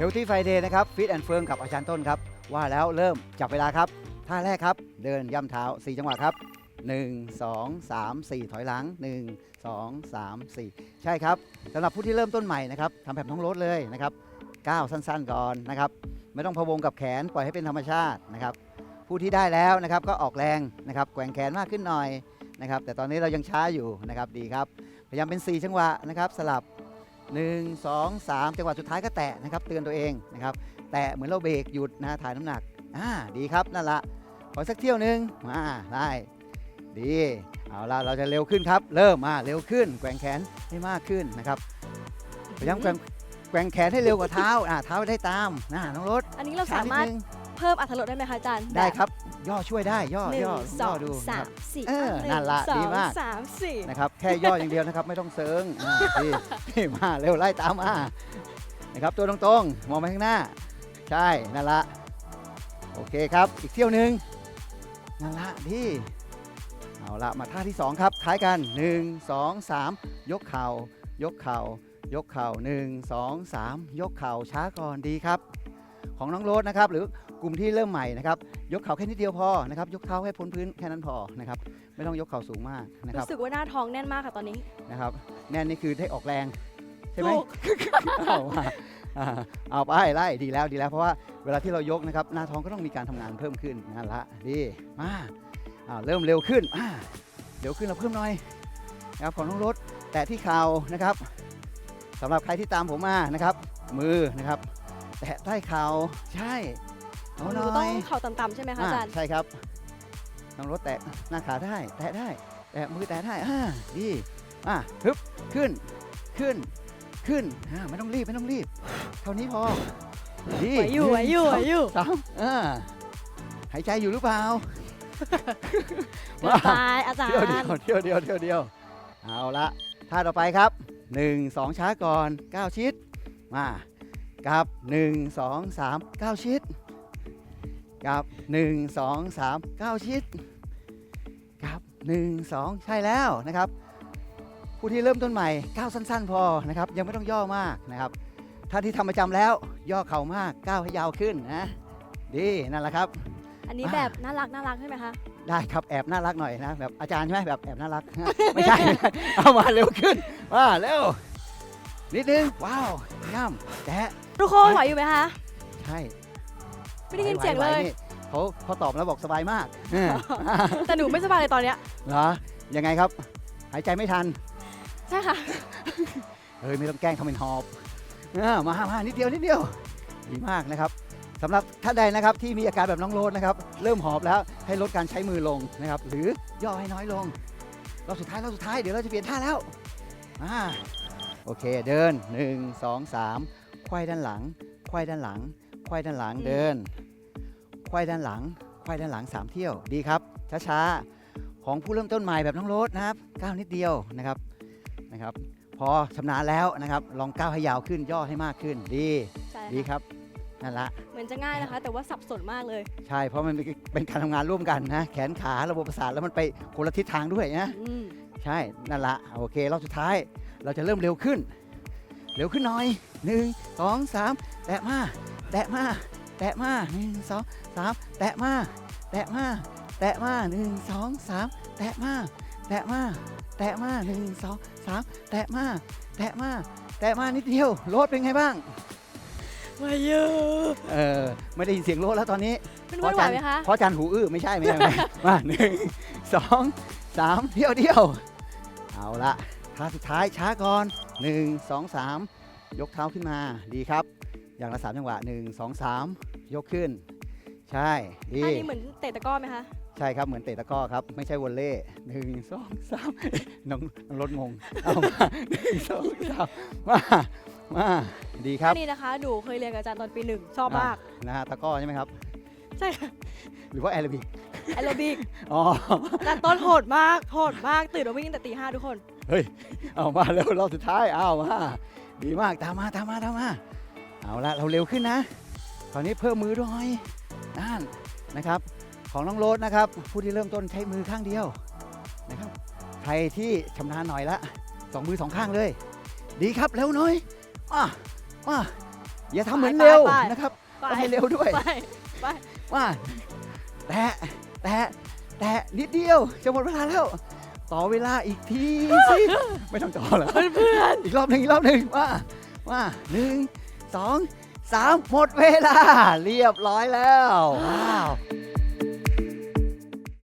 Healthy Friday นะครับ Fit and Firm กับอาจารย์ต้นครับ ว่าแล้วเริ่มจับเวลาครับ ท่าแรกครับ เดินย่ำเท้า 4 จังหวะครับ 1 2 3 4 ถอยหลัง 1 2 3 4 ใช่ครับสำหรับผู้ที่เริ่มต้นใหม่นะครับทำแบบน้องรถเลยนะครับก้าวสั้นๆก่อนนะครับ ไม่ต้องพะวงกับแขนปล่อยให้เป็นธรรมชาตินะครับ ผู้ที่ได้แล้วนะครับก็ออกแรงนะครับแกว่งแขนมากขึ้นหน่อยนะครับ แต่ตอนนี้เรายังช้าอยู่นะครับดีครับ พยายามเป็น 4 จังหวะนะครับ สลับ 1 2 3 จังหวะสุดท้ายก็แตะนะครับเตือนตัวเองนะครับแตะเหมือนเราเบรกหยุดนะถ่ายน้ำหนักอ่าดีครับนั่นละขอสักเที่ยวหนึ่งมาได้ดีเอาละเราจะเร็วขึ้นครับ เริ่มมาเร็วขึ้น แกว่งแขนให้มากขึ้นนะครับพยายามแกว่งแกว่งแขนให้เร็วกว่าเท้าอ่าเท้าได้ตามนะน้องรถอันนี้เราช้สามารถนิดนึง เพิ่มอัตรสได้ไหมคะอาจารย์ได้ครับ ย่อช่วยได้ย่อหนึ่ย่งอสย่อองดูสานะคมรับสี่เออหงนั่นละสองดีมาก สามสี่นะครับแค่ย่ออย่างเดียวนะครับ ไม่ต้องเซิงอ่าดีนี่มาเร็วไล่ตามมานะครับตัวตรงๆ มองไปข้างหน้า ใช่นั่นละโอเคครับอีกเที่ยวหนึ่งนั่นละดีเอาละมาท่าที่2ครับคล้ายกัน 1 2 3 ยกเข่ายกเข่ายกเข่า1 2 3 ยกเข่าช้าก่อนดีครับ ของน้องโรสนะครับหรือ กลุ่มที่เริ่มใหม่นะครับ ยกเข่าแค่นิดเดียวพอนะครับ ยกเท้าให้พ้นพื้นแค่นั้นพอนะครับ ไม่ต้องยกเข่าสูงมากนะครับรู้สึกว่าหน้าท้องแน่นมากค่ะตอนนี้นะครับ แน่นนี่คือได้ออกแรง ใช่ไหมถูกเอาว่าอ่าเอาไปไล่ดีแล้วดีแล้วเพราะว่าเวลาที่เรายกนะครับ หน้าท้องก็ต้องมีการทำงานเพิ่มขึ้นนั่นละดีมาอ่าเริ่มเร็วขึ้นอ่าเร็วขึ้นเราเพิ่มหน่อยนะครับของน้องรถแตะที่เข่านะครับสำหรับใครที่ตามผมมานะครับ มือนะครับ แตะใต้เข่าใช่ เอาหหนูน่ต้อองยเข่าต่ำๆใช่ไหมคะอาจารย์ ใช่ครับ น้องรถแตะหน้าขาได้ แตะได้ แตะมือแตะได้อ่าดีอะฮึบขึ้น ขึ้น ขึ้นอ่าไม่ต้องรีบ ไม่ต้องรีบ เท่านี้พอ ดีไหวอยู่ไหวอยู่นึ่งไหวอยู่สองสามอ่าหายใจอยู่หรือเปล่าเกินไปอาจารเที่ยวเดียวย์เที่ยวเดียวเที่ยวเดียวเอาละท่าต่อไปครับหนึ่งสองช้าก่อนก้าวชิด มากับหนึ่งสองสามก้าวชิด กับหนึ่งสองสามก้าวชิดกับหนึ่งสองใช่แล้วนะครับ ผู้ที่เริ่มต้นใหม่ก้าวสั้น ๆ พอนะครับ ยังไม่ต้องย่อมากนะครับ ถ้าที่ทำประจำแล้วย่อเข่ามากก้าวให้ยาวขึ้นนะดีนั่นแหละครับ อันนี้อ่าแบบน่ารักน่ารักใช่ไหมคะ ได้ครับแอบน่ารักหน่อยนะแบบอาจารย์ใช่ไหมแบบแอบน่ารัก ไม่ใช่ เอามาเร็วขึ้นมาเร็วนิดนึงว้าวย่ำแตะทุกคนไหวอยู่ไหมคะ ใช่ ไม่ได้ยินหวๆเสียงเลยหวๆนี่เขาเขาตอบแล้วบอกสบายมากเออแต่หนูไม่สบายเลยตอนเนี้ยเหรอยังไงครับ หายใจไม่ทัน ใช่ค่ะ เฮ้ยไม่ต้องแกล้งทำเป็นหอบเออมามานิดเดียวนิดเดียวดีมากนะครับสำหรับท่านใดนะครับที่มีอาการแบบน้องโรดนะครับ เริ่มหอบแล้วให้ลดการใช้มือลงนะครับ หรือย่อให้น้อยลงรอบสุดท้ายรอบสุดท้ายเดี๋ยวเราจะเปลี่ยนท่าแล้วอ่าโอเคเดิน 1 2 3ควายด้านหลังควายด้านหลังควายด้านหลังอืมเดิน ควายด้านหลัง ควายด้านหลังสามเที่ยวดีครับ ช้าๆ ของผู้เริ่มต้นใหม่แบบน้องโรดนะครับก้าวนิดเดียวนะครับนะครับ พอชำนาญแล้วนะครับ ลองก้าวให้ยาวขึ้นย่อให้มากขึ้นดีใช่ดีค่ะครับนั่นละ เหมือนจะง่ายนะคะ แต่ว่าสับสนมากเลย ใช่เพราะมันเป็นเป็นการทำงานร่วมกันนะ แขนขาระบบประสาทแล้วมันไปคนละทิศทางด้วยนะ อืมใช่ นั่นละโอเค รอบสุดท้าย เราจะเริ่มเร็วขึ้น เร็วขึ้นหน่อยหนึ่งสองสามแตะมา แตะมา แตะมาหนึ่งสองสามแตะมา แตะมา แตะมาหนึ่งสองสามแตะมา แตะมา แตะมาหนึ่งสองสามแตะมา แตะมา แตะมานิดเดียวโรดเป็นไงบ้างไหวอยู่เออไม่ได้ยินเสียงโรดแล้วตอนนี้เป็นไหวไหวไหมคะ เพราะอาจารย์หูอื้อไม่ใช่ไม่ใช่ไม่ใช่ มาหนึ่งสองสามเที่ยวเดียวเอาละท่าสุดท้ายช้าก่อนหนึ่งสองสามยกเท้าขึ้นมาดีครับ อย่างละสามจังหวะหนึ่งสองสาม ยกขึ้น ใช่ดีท่านี้เหมือนเตะตะกร้อไหมคะ ใช่ครับเหมือนเตะตะกร้อครับ ไม่ใช่วอลเล่หนึ่งสองสามน้องน้องรถงงเอามาหนึ่งสองสามมามาดีครับ ท่านี้นะคะหนูเคยเรียนกับอาจารย์ตอนปีหนึ่งชอบมาก นะฮะตะกร้อใช่ไหมครับ ใช่ค่ะหรือว่าแอโรบิกแอโรบิกอ๋อ แต่ต้นโหดมากโหดมากตื่นมาวิ่งตั้งแต่ตีห้าทุกคนเอามาเร็วรอบสุดท้าย เอามา ดีมาก ตามมา ตามมา ตามมา เอาละเราเร็วขึ้นนะ ตอนนี้เพิ่มมือด้วยนั่นนะครับ ของน้องโรดนะครับ ผู้ที่เริ่มต้นใช้มือข้างเดียวนะครับ ใครที่ชำนาญหน่อยละสองมือสองข้างเลย ดีครับเร็วหน่อยมามาอย่าทำเหมือนไปเร็วไปนะครับไปต้องให้เร็วด้วยไปไปว่าแตะแตะแตะนิดเดียวจะหมดเวลาแล้ว ต่อเวลาอีกทีสิไม่ต้องต่อแล้วเพื่อนอีกรอบหนึ่งอีกรอบหนึ่งว่าว่าหนึ่งสอง สามหมดเวลา เรียบร้อยแล้ว ว้าว